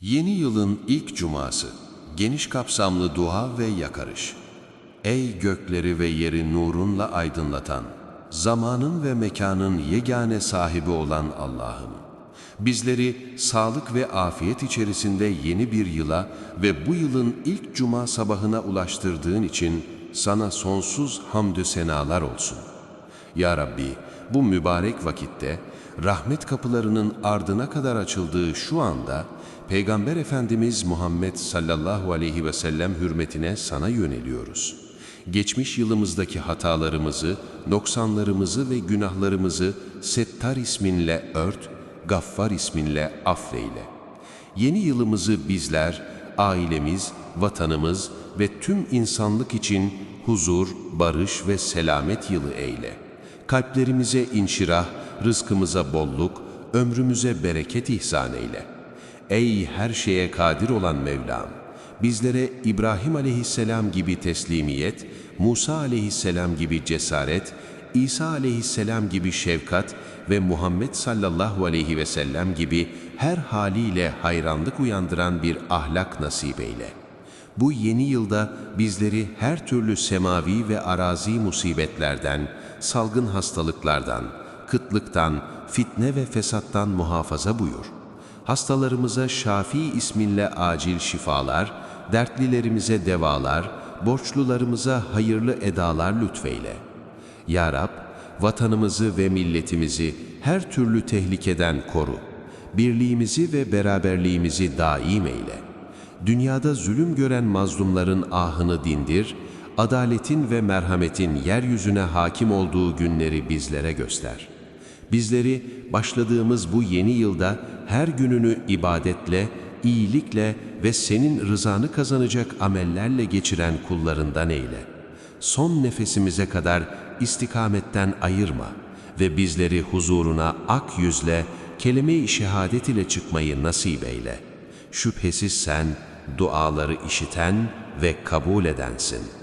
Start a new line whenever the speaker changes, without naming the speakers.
Yeni yılın ilk cuması, geniş kapsamlı dua ve yakarış. Ey gökleri ve yeri nurunla aydınlatan, zamanın ve mekanın yegane sahibi olan Allah'ım. Bizleri sağlık ve afiyet içerisinde yeni bir yıla ve bu yılın ilk cuma sabahına ulaştırdığın için sana sonsuz hamdü senalar olsun. Ya Rabbi, bu mübarek vakitte rahmet kapılarının ardına kadar açıldığı şu anda Peygamber Efendimiz Muhammed sallallahu aleyhi ve sellem hürmetine sana yöneliyoruz. Geçmiş yılımızdaki hatalarımızı, noksanlarımızı ve günahlarımızı Settar isminle ört, Gaffar isminle affeyle. Yeni yılımızı bizler, ailemiz, vatanımız ve tüm insanlık için huzur, barış ve selamet yılı eyle. Kalplerimize inşirah, rızkımıza bolluk, ömrümüze bereket ihsan eyle. Ey her şeye kadir olan Mevlam! Bizlere İbrahim aleyhisselam gibi teslimiyet, Musa aleyhisselam gibi cesaret, İsa aleyhisselam gibi şefkat ve Muhammed sallallahu aleyhi ve sellem gibi her haliyle hayranlık uyandıran bir ahlak nasip eyle. Bu yeni yılda bizleri her türlü semavi ve arazi musibetlerden, salgın hastalıklardan, kıtlıktan, fitne ve fesattan muhafaza buyur. Hastalarımıza Şafi isminle acil şifalar, dertlilerimize devalar, borçlularımıza hayırlı edalar lütfeyle. Ya Rab, vatanımızı ve milletimizi her türlü tehlikeden koru. Birliğimizi ve beraberliğimizi daim eyle. Dünyada zulüm gören mazlumların ahını dindir, adaletin ve merhametin yeryüzüne hakim olduğu günleri bizlere göster. Bizleri başladığımız bu yeni yılda her gününü ibadetle, iyilikle ve senin rızanı kazanacak amellerle geçiren kullarından eyle. Son nefesimize kadar istikametten ayırma ve bizleri huzuruna ak yüzle, kelime-i şehadet ile çıkmayı nasip eyle. Şüphesiz sen duaları işiten ve kabul edensin.''